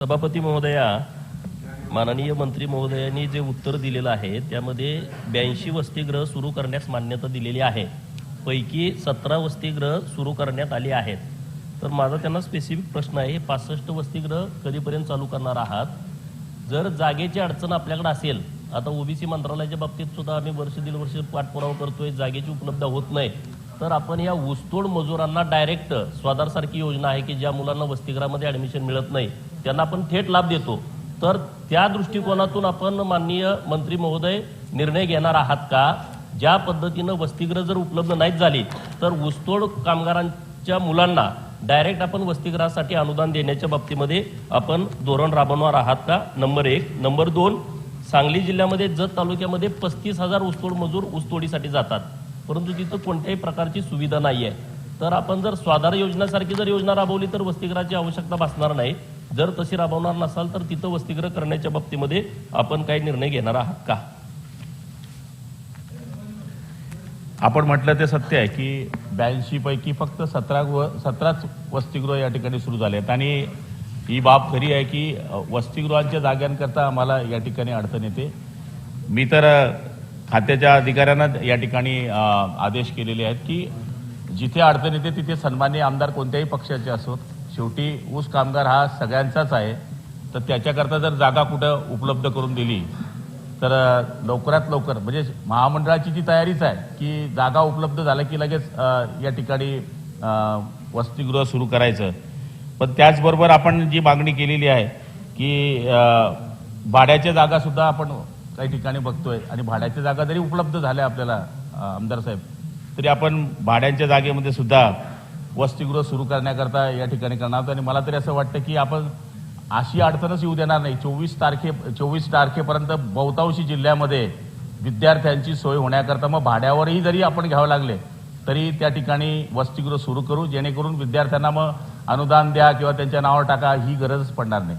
सभापती महोदया माननीय मंत्री महोदयांनी जे उत्तर दिलेलं आहे त्यामध्ये ब्याऐंशी वसतिगृह सुरू करण्यास मान्यता दिलेली आहे. पैकी सतरा वसतिगृह सुरू करण्यात आली आहेत. तर माझा त्यांना स्पेसिफिक प्रश्न आहे पासष्ट वसतिगृह कधीपर्यंत चालू करणार आहात? जर जागेची अडचण आपल्याकडे असेल आता ओबीसी मंत्रालयाच्या बाबतीत सुद्धा आम्ही वर्ष दीड वर्ष पाठपुरावा करतोय जागेची उपलब्ध होत नाही तर आपण या ऊसतोड मजुरांना डायरेक्ट स्वाधारसारखी योजना आहे की ज्या मुलांना वसतिगृहामध्ये ॲडमिशन मिळत नाही. त्यांना आपण थेट लाभ देतो. तर त्या दृष्टिकोनातून आपण माननीय मंत्री महोदय निर्णय घेणार आहात का? ज्या पद्धतीनं वसतिगृह जर उपलब्ध नाहीत झाली तर ऊसतोड कामगारांच्या मुलांना डायरेक्ट आपण वसतिगृहासाठी अनुदान देण्याच्या बाबतीमध्ये आपण धोरण राबवणार आहात का? नंबर एक. नंबर दोन सांगली जिल्ह्यामध्ये जत तालुक्यामध्ये पस्तीस हजार ऊसतोड मजूर ऊसतोडीसाठी जातात. परंतु तिथं कोणत्याही प्रकारची सुविधा नाही आहे तर आपण जर स्वाधार योजनासारखी जर योजना राबवली तर वसतिगृहाची आवश्यकता भासणार नाही. जर तशी राबवणार नसाल तर तिथं वसतिगृह करण्याच्या बाबतीमध्ये आपण काही निर्णय घेणार आहात का? आपण म्हटलं ते सत्य आहे की ब्याऐंशी पैकी फक्त सतरा व सतराच वसतिगृह या ठिकाणी सुरू झाले आहेत. आणि ही बाब खरी आहे की वसतिगृहांच्या जाग्यांकरता आम्हाला या ठिकाणी अडचण येते. मी तर खात्याच्या अधिकाऱ्यांना या ठिकाणी आदेश केलेले आहेत की जिथे अडचण येते तिथे सन्मान्य आमदार कोणत्याही पक्षाचे असोत शेवटी ऊस कामगार हा सगळ्यांचाच आहे. तर त्याच्याकरता जर जागा कुठं उपलब्ध करून दिली तर लवकरात लवकर म्हणजे महामंडळाची जी तयारीच आहे की जागा उपलब्ध झाल्या की लगेच या ठिकाणी वसतिगृह सुरू करायचं. पण त्याचबरोबर आपण जी मागणी केलेली आहे की भाड्याच्या जागा सुद्धा आपण काही ठिकाणी बघतोय आणि भाड्याच्या जागा जरी उपलब्ध झाल्या आपल्याला आमदार साहेब तरी आपण भाड्यांच्या जागेमध्ये सुद्धा वसतिगृह सुरू करण्याकरता या ठिकाणी करणार आणि मला तरी असं वाटतं की आपण अशी अडचणच येऊ देणार नाही. चोवीस तारखे चोवीस तारखेपर्यंत बहुतांशी जिल्ह्यामध्ये विद्यार्थ्यांची सोय होण्याकरता मग भाड्यावरही जरी आपण घ्यावं लागले तरी त्या ठिकाणी वसतिगृह सुरू करू जेणेकरून विद्यार्थ्यांना मग अनुदान द्या किंवा त्यांच्या नावावर टाका ही गरज पडणार नाही.